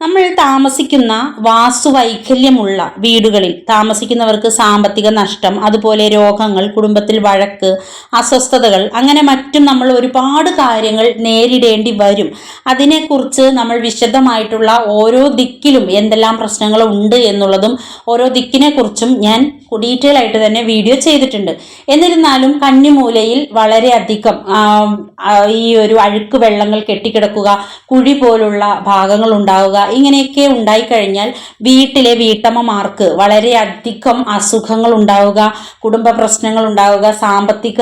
നമ്മൾ താമസിക്കുന്ന വാസുവൈകല്യമുള്ള വീടുകളിൽ താമസിക്കുന്നവർക്ക് സാമ്പത്തിക നഷ്ടം അതുപോലെ രോഗങ്ങൾ കുടുംബത്തിൽ വഴക്ക് അസ്വസ്ഥതകൾ അങ്ങനെ മറ്റും നമ്മൾ ഒരുപാട് കാര്യങ്ങൾ നേരിടേണ്ടി വരും. അതിനെക്കുറിച്ച് നമ്മൾ വിശദമായിട്ടുള്ള ഓരോ ദിക്കിലും എന്തെല്ലാം പ്രശ്നങ്ങൾ ഉണ്ട് എന്നുള്ളതും ഓരോ ദിക്കിനെക്കുറിച്ചും ഞാൻ ഡീറ്റെയിൽ ആയിട്ട് തന്നെ വീഡിയോ ചെയ്തിട്ടുണ്ട്. എന്നിരുന്നാലും കന്നിമൂലയിൽ വളരെയധികം ഈ ഒരു അഴുക്ക് വെള്ളങ്ങൾ കെട്ടിക്കിടക്കുക കുഴി പോലുള്ള ഭാഗങ്ങൾ ഉണ്ടാവുക ഇങ്ങനെയൊക്കെ ഉണ്ടായിക്കഴിഞ്ഞാൽ വീട്ടിലെ വീട്ടമ്മമാർക്ക് വളരെയധികം അസുഖങ്ങൾ ഉണ്ടാവുക കുടുംബ പ്രശ്നങ്ങൾ ഉണ്ടാവുക സാമ്പത്തിക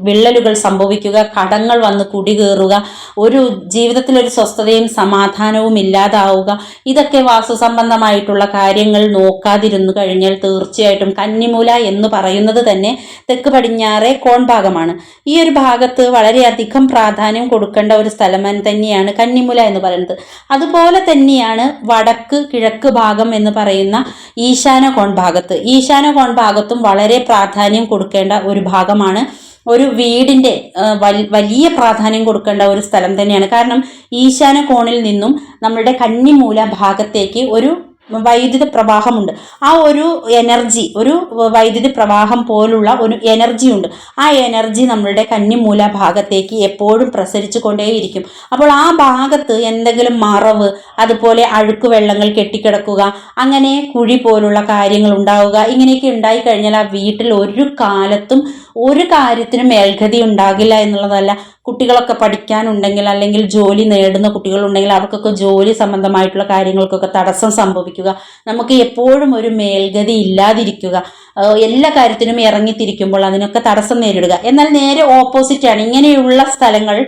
വിള്ളലുകൾ സംഭവിക്കുക കടങ്ങൾ വന്ന് കുടികേറുക ഒരു ജീവിതത്തിലൊരു സ്വസ്ഥതയും സമാധാനവും ഇല്ലാതാവുക ഇതൊക്കെ വാസ്തു സംബന്ധമായിട്ടുള്ള കാര്യങ്ങൾ നോക്കാതിരുന്നു കഴിഞ്ഞാൽ തീർച്ചയായിട്ടും കന്നിമൂല എന്ന് പറയുന്നത് തന്നെ തെക്ക് പടിഞ്ഞാറേ കോൺഭാഗമാണ് ഈ ഒരു ഭാഗത്ത് വളരെയധികം പ്രാധാന്യം കൊടുക്കേണ്ട ഒരു സ്ഥലം തന്നെയാണ് കന്നിമൂല എന്ന് പറയുന്നത്. അതുപോലെ തന്നെയാണ് വടക്ക് കിഴക്ക് ഭാഗം എന്ന് പറയുന്ന ഈശാന കോൺ ഭാഗത്ത് ഈശാന കോൺ ഭാഗത്തും വളരെ പ്രാധാന്യം കൊടുക്കേണ്ട ഒരു ഭാഗമാണ്. ഒരു വീടിന്റെ വലിയ പ്രാധാന്യം കൊടുക്കേണ്ട ഒരു സ്ഥലം തന്നെയാണ്. കാരണം ഈശാന കോണിൽ നിന്നും നമ്മളുടെ കന്നിമൂല ഭാഗത്തേക്ക് ഒരു വൈദ്യുത പ്രവാഹമുണ്ട്. ആ ഒരു എനർജി ഒരു വൈദ്യുത പ്രവാഹം പോലുള്ള ഒരു എനർജി ഉണ്ട്. ആ എനർജി നമ്മളുടെ കന്നിമൂല ഭാഗത്തേക്ക് എപ്പോഴും പ്രസരിച്ചു കൊണ്ടേയിരിക്കും അപ്പോൾ ആ ഭാഗത്ത് എന്തെങ്കിലും മറവ് അതുപോലെ അഴുക്ക് വെള്ളങ്ങൾ കെട്ടിക്കിടക്കുക അങ്ങനെ കുഴി പോലുള്ള കാര്യങ്ങൾ ഉണ്ടാവുക ഇങ്ങനെയൊക്കെ ഉണ്ടായി കഴിഞ്ഞാൽ ആ വീട്ടിൽ ഒരു കാലത്തും ഒരു കാര്യത്തിനും മേൽഗതി ഉണ്ടാകില്ല എന്നുള്ളതല്ല. കുട്ടികളൊക്കെ പഠിക്കാനുണ്ടെങ്കിൽ അല്ലെങ്കിൽ ജോലി നേടുന്ന കുട്ടികളുണ്ടെങ്കിൽ അവർക്കൊക്കെ ജോലി സംബന്ധമായിട്ടുള്ള കാര്യങ്ങൾക്കൊക്കെ തടസ്സം സംഭവിക്കുക. നമുക്ക് എപ്പോഴും ഒരു മേൽഗതി ഇല്ലാതിരിക്കുക. എല്ലാ കാര്യത്തിനും ഇറങ്ങിത്തിരിക്കുമ്പോൾ അതിനൊക്കെ തടസ്സം നേരിടുക. എന്നാൽ നേരെ ഓപ്പോസിറ്റാണ് ഇങ്ങനെയുള്ള സ്ഥലങ്ങൾ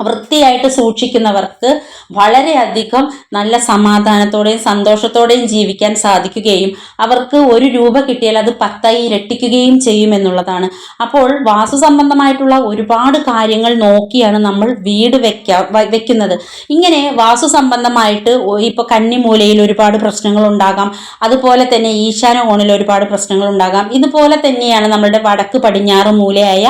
വൃത്തിയായിട്ട് സൂക്ഷിക്കുന്നവർക്ക് വളരെയധികം നല്ല സമാധാനത്തോടെയും സന്തോഷത്തോടെയും ജീവിക്കാൻ സാധിക്കുകയും അവർക്ക് ഒരു രൂപ കിട്ടിയാൽ അത് പത്തായി ഇരട്ടിക്കുകയും ചെയ്യുമെന്നുള്ളതാണ് അപ്പോൾ വാസു സംബന്ധമായിട്ടുള്ള ഒരുപാട് കാര്യങ്ങൾ നോക്കിയാണ് നമ്മൾ വീട് വെക്ക വെക്കുന്നത്. ഇങ്ങനെ വാസു സംബന്ധമായിട്ട് ഇപ്പൊ കന്നിമൂലയിൽ ഒരുപാട് പ്രശ്നങ്ങൾ ഉണ്ടാകാം. അതുപോലെ തന്നെ ഈശാന കോണിൽ ഒരുപാട് പ്രശ്നങ്ങൾ ഉണ്ടാകാം. ഇതുപോലെ തന്നെയാണ് നമ്മുടെ വടക്ക് പടിഞ്ഞാറ് മൂലയായ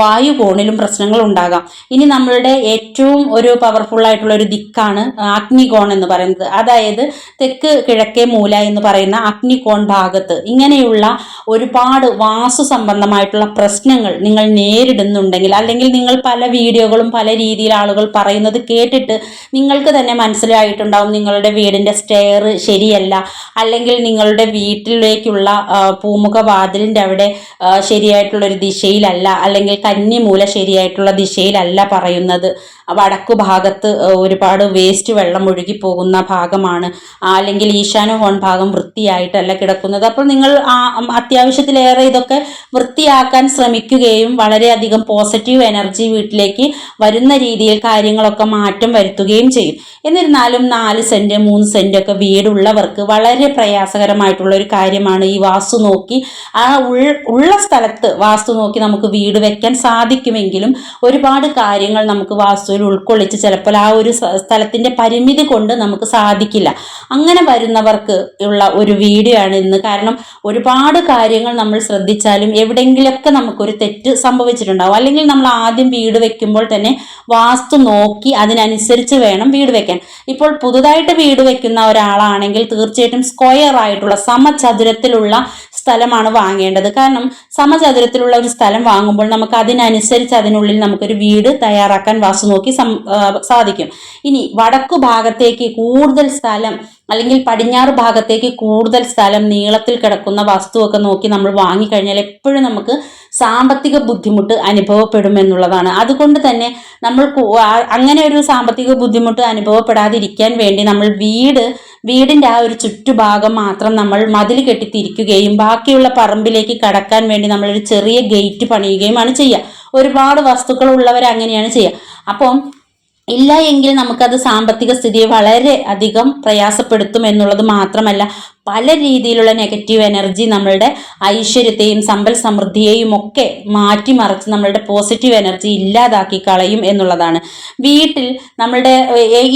വായു കോണിലും പ്രശ്നങ്ങൾ ഉണ്ടാകാം. ഇനി നമ്മളുടെ ഏറ്റവും ഒരു പവർഫുൾ ആയിട്ടുള്ള ഒരു ദിക്കാണ് അഗ്നികോൺ എന്ന് പറയുന്നത്. അതായത് തെക്ക് കിഴക്കേ മൂല എന്ന് പറയുന്ന അഗ്നികോൺ ഭാഗത്ത് ഇങ്ങനെയുള്ള ഒരുപാട് വാസു സംബന്ധമായിട്ടുള്ള പ്രശ്നങ്ങൾ നിങ്ങൾ നേരിടുന്നുണ്ടെങ്കിൽ അല്ലെങ്കിൽ നിങ്ങൾ പല വീഡിയോകളും പല രീതിയിൽ ആളുകൾ പറയുന്നത് കേട്ടിട്ട് നിങ്ങൾക്ക് തന്നെ മനസ്സിലായിട്ടുണ്ടാവും നിങ്ങളുടെ വീടിന്റെ സ്റ്റെയർ ശരിയല്ല അല്ലെങ്കിൽ നിങ്ങളുടെ വീട്ടിലേക്കുള്ള പൂമുഖ വാതിലിന്റെ അവിടെ ശരിയായിട്ടുള്ള ഒരു ദിശയിലല്ല അല്ലെങ്കിൽ കന്നിമൂല ശരിയായിട്ടുള്ള ദിശയിലല്ല പറയുന്നത്. വടക്കു ഭാഗത്ത് ഒരുപാട് വേസ്റ്റ് വെള്ളം ഒഴുകി പോകുന്ന ഭാഗമാണ് അല്ലെങ്കിൽ ഈശാന ഹോൺ ഭാഗം വൃത്തിയായിട്ടല്ല കിടക്കുന്നത്. അപ്പോൾ നിങ്ങൾ അത്യാവശ്യത്തിലേറെ ഇതൊക്കെ വൃത്തിയാക്കാൻ ശ്രമിക്കുകയും വളരെയധികം പോസിറ്റീവ് എനർജി വീട്ടിലേക്ക് വരുന്ന രീതിയിൽ കാര്യങ്ങളൊക്കെ മാറ്റം വരുത്തുകയും ചെയ്യും. എന്നിരുന്നാലും നാല് സെന്റ് മൂന്ന് സെന്റ് ഒക്കെ വീടുള്ളവർക്ക് വളരെ പ്രയാസകരമായിട്ടുള്ള ഒരു കാര്യമാണ് ഈ വാസ്തു നോക്കി. ആ ഉള്ള സ്ഥലത്ത് വാസ്തു നോക്കി നമുക്ക് വീട് വെക്കാൻ സാധിക്കുമെങ്കിലും ഒരുപാട് കാര്യങ്ങൾ നമുക്ക് വാസ്തുവിൽ ഉൾക്കൊള്ളിച്ച് ചിലപ്പോൾ ആ ഒരു സ്ഥലത്തിന്റെ പരിമിതി കൊണ്ട് നമുക്ക് സാധിക്കില്ല. അങ്ങനെ വരുന്നവർക്ക് ഉള്ള ഒരു വീഡിയോ ആണ് ഇന്ന്. കാരണം ഒരുപാട് കാര്യങ്ങൾ നമ്മൾ ശ്രദ്ധിച്ചാലും എവിടെയെങ്കിലൊക്കെ നമുക്കൊരു തെറ്റ് സംഭവിച്ചിട്ടുണ്ടാവും. അല്ലെങ്കിൽ നമ്മൾ ആദ്യം വീട് വെക്കുമ്പോൾ തന്നെ വാസ്തു നോക്കി അതിനനുസരിച്ച് വേണം വീട് വെക്കാൻ. ഇപ്പോൾ പുതുതായിട്ട് വീട് വെക്കുന്ന ഒരാളാണെങ്കിൽ തീർച്ചയായിട്ടും സ്ക്വയർ ആയിട്ടുള്ള സമചതുരത്തിലുള്ള സ്ഥലമാണ് വാങ്ങേണ്ടത്. കാരണം സമചതുരത്തിലുള്ള ഒരു സ്ഥലം വാങ്ങുമ്പോൾ നമുക്ക് അതിനനുസരിച്ച് അതിനുള്ളിൽ നമുക്കൊരു വീട് തയ്യാറാക്കാൻ വാസ്തു നോക്കി സാധിക്കും. ഇനി വടക്കു ഭാഗത്തേക്ക് കൂടുതൽ സ്ഥലം അല്ലെങ്കിൽ പടിഞ്ഞാറ് ഭാഗത്തേക്ക് കൂടുതൽ സ്ഥലം നീളത്തിൽ കിടക്കുന്ന വസ്തുവൊക്കെ നോക്കി നമ്മൾ വാങ്ങിക്കഴിഞ്ഞാൽ എപ്പോഴും നമുക്ക് സാമ്പത്തിക ബുദ്ധിമുട്ട് അനുഭവപ്പെടും എന്നുള്ളതാണ്. അതുകൊണ്ട് തന്നെ നമ്മൾ അങ്ങനെ ഒരു സാമ്പത്തിക ബുദ്ധിമുട്ട് അനുഭവപ്പെടാതിരിക്കാൻ വേണ്ടി നമ്മൾ വീട് വീടിന്റെ ആ ഒരു ചുറ്റുഭാഗം മാത്രം നമ്മൾ മതിൽ കെട്ടിത്തിരിക്കുകയും ബാക്കിയുള്ള പറമ്പിലേക്ക് കടക്കാൻ വേണ്ടി നമ്മളൊരു ചെറിയ ഗേറ്റ് പണിയുകയുമാണ് ചെയ്യുക. ഒരുപാട് വസ്തുക്കൾ ഉള്ളവർ അങ്ങനെയാണ് ചെയ്യുക. അപ്പം ഇല്ല എങ്കിൽ നമുക്കത് സാമ്പത്തിക സ്ഥിതിയെ വളരെ അധികം പ്രയാസപ്പെടുത്തും എന്നുള്ളത് മാത്രമല്ല. പല രീതിയിലുള്ള നെഗറ്റീവ് എനർജി നമ്മളുടെ ഐശ്വര്യത്തെയും സമ്പൽ സമൃദ്ധിയെയും ഒക്കെ മാറ്റിമറിച്ച് നമ്മളുടെ പോസിറ്റീവ് എനർജി ഇല്ലാതാക്കി കളയും എന്നുള്ളതാണ്. വീട്ടിൽ നമ്മളുടെ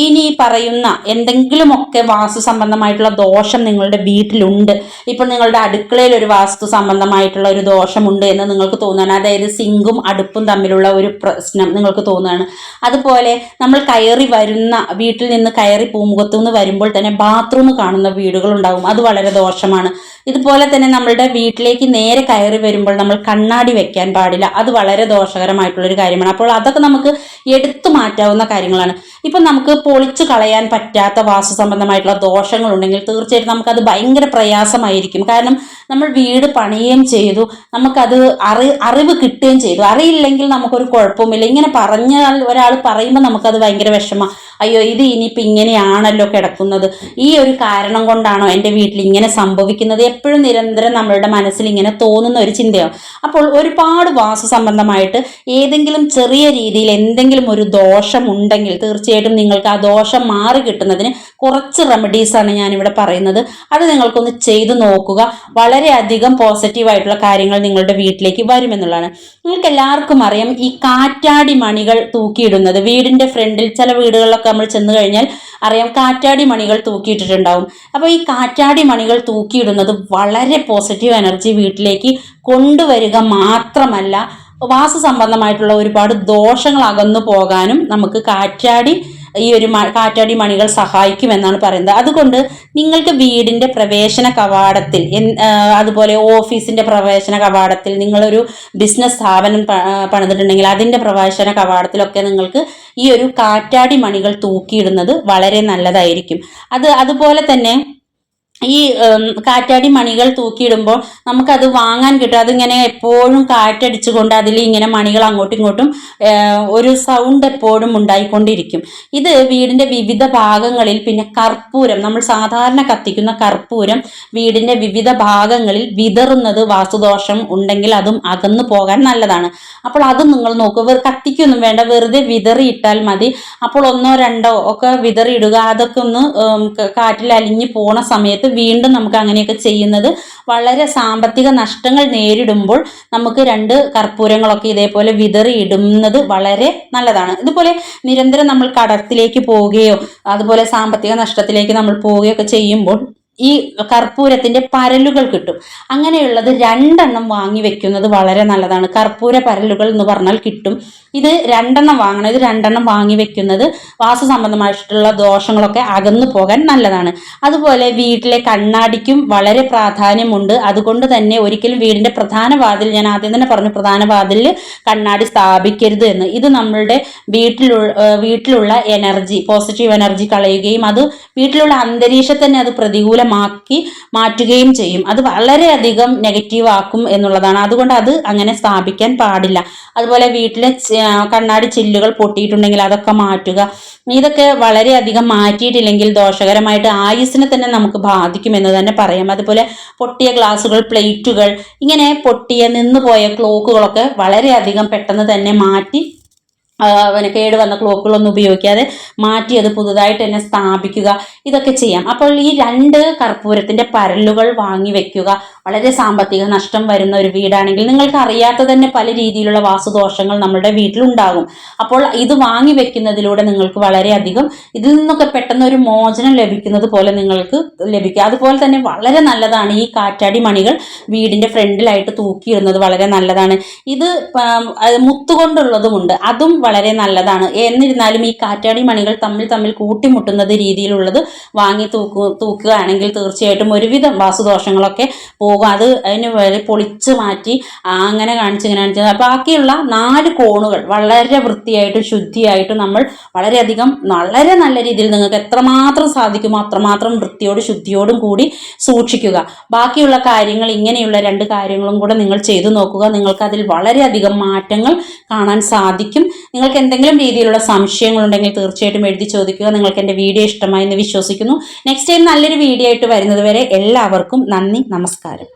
ഇനി പറയുന്ന എന്തെങ്കിലുമൊക്കെ വാസ്തു സംബന്ധമായിട്ടുള്ള ദോഷം നിങ്ങളുടെ വീട്ടിലുണ്ട്. ഇപ്പം നിങ്ങളുടെ അടുക്കളയിൽ ഒരു വാസ്തു സംബന്ധമായിട്ടുള്ള ഒരു ദോഷമുണ്ട് എന്ന് നിങ്ങൾക്ക് തോന്നുകയാണ്. അതായത് സിങ്കും അടുപ്പും തമ്മിലുള്ള ഒരു പ്രശ്നം നിങ്ങൾക്ക് തോന്നുകയാണ്. അതുപോലെ നമ്മൾ കയറി വരുന്ന വീട്ടിൽ നിന്ന് കയറി പൂമുഖത്തു നിന്ന് വരുമ്പോൾ തന്നെ ബാത്റൂം കാണുന്ന വീടുകളുണ്ടാകും അത് വളരെ ദോഷമാണ്. ഇതുപോലെ തന്നെ നമ്മളുടെ വീട്ടിലേക്ക് നേരെ കയറി വരുമ്പോൾ നമ്മൾ കണ്ണാടി വെക്കാൻ പാടില്ല. അത് വളരെ ദോഷകരമായിട്ടുള്ളൊരു കാര്യമാണ്. അപ്പോൾ അതൊക്കെ നമുക്ക് എടുത്തു മാറ്റാവുന്ന കാര്യങ്ങളാണ്. ഇപ്പം നമുക്ക് പൊളിച്ചു കളയാൻ പറ്റാത്ത വാസ്തു സംബന്ധമായിട്ടുള്ള ദോഷങ്ങളുണ്ടെങ്കിൽ തീർച്ചയായിട്ടും നമുക്കത് ഭയങ്കര പ്രയാസമായിരിക്കും. കാരണം നമ്മൾ വീട് പണിയുകയും ചെയ്തു നമുക്കത് അറി അറിവ് കിട്ടുകയും ചെയ്തു. അറിയില്ലെങ്കിൽ നമുക്കൊരു കുഴപ്പമില്ല ഇങ്ങനെ പറഞ്ഞാൽ ഒരാൾ പറയുമ്പോൾ നമുക്കത് ഭയങ്കര വിഷമം. അയ്യോ ഇത് ഇനിയിപ്പോൾ ഇങ്ങനെയാണല്ലോ കിടക്കുന്നത്. ഈ ഒരു കാരണം കൊണ്ടാണോ എന്റെ വീട്ടിൽ ഇങ്ങനെ സംഭവിക്കുന്നത്? എപ്പോഴും നിരന്തരം നമ്മളുടെ മനസ്സിൽ ഇങ്ങനെ തോന്നുന്ന ഒരു ചിന്തയാണ്. അപ്പോൾ ഒരുപാട് വാസ്തു സംബന്ധമായിട്ട് ഏതെങ്കിലും ചെറിയ രീതിയിൽ എന്തെങ്കിലും ഒരു ദോഷം ഉണ്ടെങ്കിൽ തീർച്ചയായിട്ടും നിങ്ങൾക്ക് ആ ദോഷം മാറി കിട്ടുന്നതിന് കുറച്ച് റെമഡീസാണ് ഞാനിവിടെ പറയുന്നത്. അത് നിങ്ങൾക്കൊന്ന് ചെയ്തു നോക്കുക. വളരെയധികം പോസിറ്റീവായിട്ടുള്ള കാര്യങ്ങൾ നിങ്ങളുടെ വീട്ടിലേക്ക് വരുമെന്നുള്ളതാണ് നിങ്ങൾക്ക് എല്ലാവർക്കും അറിയാം ഈ കാറ്റാടി മണികൾ തൂക്കിയിടുന്നത് വീടിന്റെ ഫ്രണ്ടിൽ ചില വീടുകളിലൊക്കെ നമ്മൾ ചെന്ന് കഴിഞ്ഞാൽ അറിയാം കാറ്റാടി മണികൾ തൂക്കിയിട്ടിട്ടുണ്ടാവും. അപ്പോൾ ഈ കാറ്റാടി മണികൾ തൂക്കിയിടുന്നത് വളരെ പോസിറ്റീവ് എനർജി വീട്ടിലേക്ക് കൊണ്ടുവരിക മാത്രമല്ല വാസു സംബന്ധമായിട്ടുള്ള ഒരുപാട് ദോഷങ്ങൾ അകന്നു പോകാനും നമുക്ക് കാറ്റാടി ഈ ഒരു കാറ്റാടി മണികൾ സഹായിക്കുമെന്നാണ് പറയുന്നത്. അതുകൊണ്ട് നിങ്ങൾക്ക് വീടിന്റെ പ്രവേശന കവാടത്തിൽ അതുപോലെ ഓഫീസിന്റെ പ്രവേശന കവാടത്തിൽ നിങ്ങളൊരു ബിസിനസ് സ്ഥാപനം പണിതിട്ടുണ്ടെങ്കിൽ അതിന്റെ പ്രവേശന കവാടത്തിലൊക്കെ നിങ്ങൾക്ക് ഈ ഒരു കാറ്റാടി മണികൾ തൂക്കിയിടുന്നത് വളരെ നല്ലതായിരിക്കും. അത് അതുപോലെ തന്നെ ഈ കാറ്റാടി മണികൾ തൂക്കിയിടുമ്പോൾ നമുക്കത് വാങ്ങാൻ കിട്ടും. അതിങ്ങനെ എപ്പോഴും കാറ്റടിച്ചുകൊണ്ട് അതിൽ ഇങ്ങനെ മണികൾ അങ്ങോട്ടും ഇങ്ങോട്ടും ഒരു സൗണ്ട് എപ്പോഴും ഉണ്ടായിക്കൊണ്ടിരിക്കും. ഇത് വീടിന്റെ വിവിധ ഭാഗങ്ങളിൽ പിന്നെ കർപ്പൂരം നമ്മൾ സാധാരണ കത്തിക്കുന്ന കർപ്പൂരം വീടിന്റെ വിവിധ ഭാഗങ്ങളിൽ വിതറുന്നത് വാസുദോഷം ഉണ്ടെങ്കിൽ അതും അകന്നു പോകാൻ നല്ലതാണ്. അപ്പോൾ അതും നിങ്ങൾ നോക്കുക വെറു കത്തിക്കൊന്നും വേണ്ട വെറുതെ വിതറിയിട്ടാൽ മതി. അപ്പോൾ ഒന്നോ രണ്ടോ ഒക്കെ വിതറിയിടുക അതൊക്കെ ഒന്ന് കാറ്റിൽ അലിഞ്ഞു പോണ സമയത്ത് വീണ്ടും നമുക്ക് അങ്ങനെയൊക്കെ ചെയ്യുന്നത് വളരെ സാമ്പത്തിക നഷ്ടങ്ങൾ നേരിടുമ്പോൾ നമുക്ക് രണ്ട് കർപ്പൂരങ്ങളൊക്കെ ഇതേപോലെ വിതറി ഇടുന്നത് വളരെ നല്ലതാണ്. ഇതുപോലെ നിരന്തരം നമ്മൾ കടത്തിലേക്ക് പോവുകയോ അതുപോലെ സാമ്പത്തിക നഷ്ടത്തിലേക്ക് നമ്മൾ പോവുകയൊക്കെ ചെയ്യുമ്പോൾ ഈ കർപ്പൂരത്തിന്റെ പരലുകൾ കിട്ടും. അങ്ങനെയുള്ളത് രണ്ടെണ്ണം വാങ്ങി വെക്കുന്നത് വളരെ നല്ലതാണ്. കർപ്പൂര പരലുകൾ എന്ന് പറഞ്ഞാൽ കിട്ടും. ഇത് രണ്ടെണ്ണം വാങ്ങണം. ഇത് രണ്ടെണ്ണം വാങ്ങി വെക്കുന്നത് വാസ സംബന്ധമായിട്ടുള്ള ദോഷങ്ങളൊക്കെ അകന്നു പോകാൻ നല്ലതാണ്. അതുപോലെ വീട്ടിലെ കണ്ണാടിക്കും വളരെ പ്രാധാന്യമുണ്ട്. അതുകൊണ്ട് തന്നെ ഒരിക്കലും വീടിന്റെ പ്രധാന വാതിൽ ഞാൻ ആദ്യം തന്നെ പറഞ്ഞു പ്രധാന വാതിലിൽ കണ്ണാടി സ്ഥാപിക്കരുത് എന്ന്. ഇത് നമ്മളുടെ വീട്ടിലുള്ള വീട്ടിലുള്ള എനർജി പോസിറ്റീവ് എനർജി കളയുകയും അത് വീട്ടിലുള്ള അന്തരീക്ഷത്തെ അത് അത് പ്രതികൂലമാക്കി മാറ്റുകയും ചെയ്യും. അത് വളരെയധികം നെഗറ്റീവ് ആക്കും എന്നുള്ളതാണ്. അതുകൊണ്ട് അത് അങ്ങനെ സ്ഥാപിക്കാൻ പാടില്ല. അതുപോലെ വീട്ടിലെ കണ്ണാടി ചില്ലുകൾ പൊട്ടിയിട്ടുണ്ടെങ്കിൽ അതൊക്കെ മാറ്റുക. ഇതൊക്കെ വളരെയധികം മാറ്റിയിട്ടില്ലെങ്കിൽ ദോഷകരമായിട്ട് ആയുസിനെ തന്നെ നമുക്ക് ബാധിക്കുമെന്ന് തന്നെ പറയാം. അതുപോലെ പൊട്ടിയ ഗ്ലാസുകൾ പ്ലേറ്റുകൾ ഇങ്ങനെ പൊട്ടിയ നിന്നുപോയ ക്ലോക്കുകളൊക്കെ വളരെയധികം പെട്ടെന്ന് തന്നെ മാറ്റി പിന്നെ കേട് വന്ന ക്ലോക്കുകളൊന്നും ഉപയോഗിക്കാതെ മാറ്റി അത് പുതുതായിട്ട് തന്നെ സ്ഥാപിക്കുക. ഇതൊക്കെ ചെയ്യാം. അപ്പോൾ ഈ രണ്ട് കർപ്പൂരത്തിന്റെ പരലുകൾ വാങ്ങി വെക്കുക. വളരെ സാമ്പത്തിക നഷ്ടം വരുന്ന ഒരു വീടാണെങ്കിൽ നിങ്ങൾക്ക് അറിയാത്ത തന്നെ പല രീതിയിലുള്ള വാസുദോഷങ്ങൾ നമ്മുടെ വീട്ടിലുണ്ടാകും. അപ്പോൾ ഇത് വാങ്ങി വെക്കുന്നതിലൂടെ നിങ്ങൾക്ക് വളരെയധികം ഇതിൽ നിന്നൊക്കെ പെട്ടെന്ന് ഒരു മോചനം ലഭിക്കുന്നത് പോലെ നിങ്ങൾക്ക് ലഭിക്കുക അതുപോലെ തന്നെ വളരെ നല്ലതാണ് ഈ കാറ്റാടി മണികൾ വീടിന്റെ ഫ്രണ്ടിലായിട്ട് തൂക്കിയിടുന്നത് വളരെ നല്ലതാണ്. ഇത് മുത്തുകൊണ്ടുള്ളതുമുണ്ട്. അതും വളരെ നല്ലതാണ്. എന്നിരുന്നാലും ഈ കാറ്റാടി മണികൾ തമ്മിൽ തമ്മിൽ കൂട്ടിമുട്ടുന്നത് രീതിയിലുള്ളത് വാങ്ങി തൂക്കു തൂക്കുകയാണെങ്കിൽ തീർച്ചയായിട്ടും ഒരുവിധം വാസുദോഷങ്ങളൊക്കെ പോകും. അത് അതിന് പൊളിച്ച് മാറ്റി അങ്ങനെ കാണിച്ച് ഇങ്ങനെ കാണിച്ച്. ബാക്കിയുള്ള നാല് കോണുകൾ വളരെ വൃത്തിയായിട്ടും ശുദ്ധിയായിട്ടും നമ്മൾ വളരെയധികം വളരെ നല്ല രീതിയിൽ നിങ്ങൾക്ക് എത്രമാത്രം സാധിക്കുമോ അത്രമാത്രം വൃത്തിയോടും ശുദ്ധിയോടും കൂടി സൂക്ഷിക്കുക. ബാക്കിയുള്ള കാര്യങ്ങൾ ഇങ്ങനെയുള്ള രണ്ട് കാര്യങ്ങളും കൂടെ നിങ്ങൾ ചെയ്തു നോക്കുക. നിങ്ങൾക്ക് അതിൽ വളരെയധികം മാറ്റങ്ങൾ കാണാൻ സാധിക്കും. നിങ്ങൾക്ക് എന്തെങ്കിലും രീതിയിലുള്ള സംശയങ്ങളുണ്ടെങ്കിൽ തീർച്ചയായിട്ടും എഴുതി ചോദിക്കുക. നിങ്ങൾക്ക് എന്റെ വീഡിയോ ഇഷ്ടമായി എന്ന് വിശ്വസിക്കുന്നു. നെക്സ്റ്റ് ടൈം നല്ലൊരു വീഡിയോ ആയിട്ട് വരുന്നത് വരെ എല്ലാവർക്കും നന്ദി നമസ്കാരം.